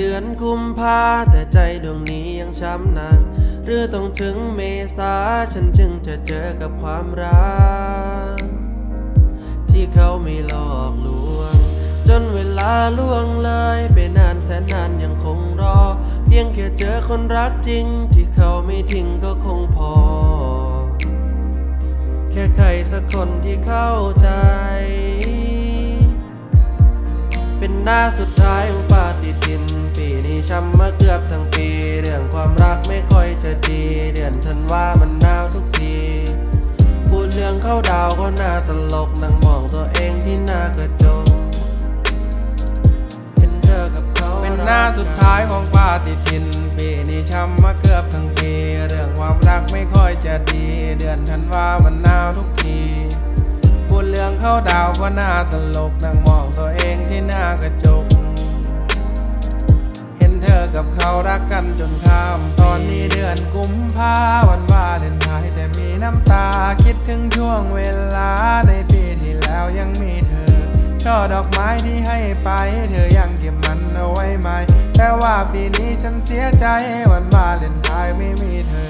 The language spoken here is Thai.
เดือนกุมภาแต่ใจดวงนี้ยังช้ำหนักหรือต้องถึงเมษาฉันจึงจะเจอกับความรัก ที่เขาไม่หลอกลวง จนเวลาล่วงเลยไปนานแสนนานยังคงรอ เพียงแค่เจอคนรักจริง ที่เขาไม่ทิ้งก็คงพอ แค่ใครสักคนที่เข้าใจ เป็นหน้าสุดท้ายของ ช้ำมาเกือบทั้งปี เรื่องความรักไม่ค่อยจะดี เดือนธันวามันหนาวทุกที พูดเรื่องเข้าดาวก็น่าตลกนั่งมองตัวเองที่หน้ากระจกเห็นเธอกับเขาเป็นหน้าสุดท้ายของปาฏิทิน ปีนี้ช้ำมาเกือบทั้งปี เรื่องความรักไม่ค่อยจะดี เดือนธันวามันหนาวทุกทีพูดเรื่องเข้าดาวก็น่าตลกนั่งมองตัวเองที่หน้ากระจก กับเขารักกันจนข้าม ตอนนี้เดือนกุมภาวันวาเลนไทน์แต่มีน้ำตา คิดถึงช่วงเวลาในปีที่แล้วยังมีเธอ ช่อดอกไม้ที่ให้ไป เธอยังเก็บมันเอาไว้ไหม แต่ว่าปีนี้ฉันเสียใจวันวาเลนไทน์ไม่มีเธอ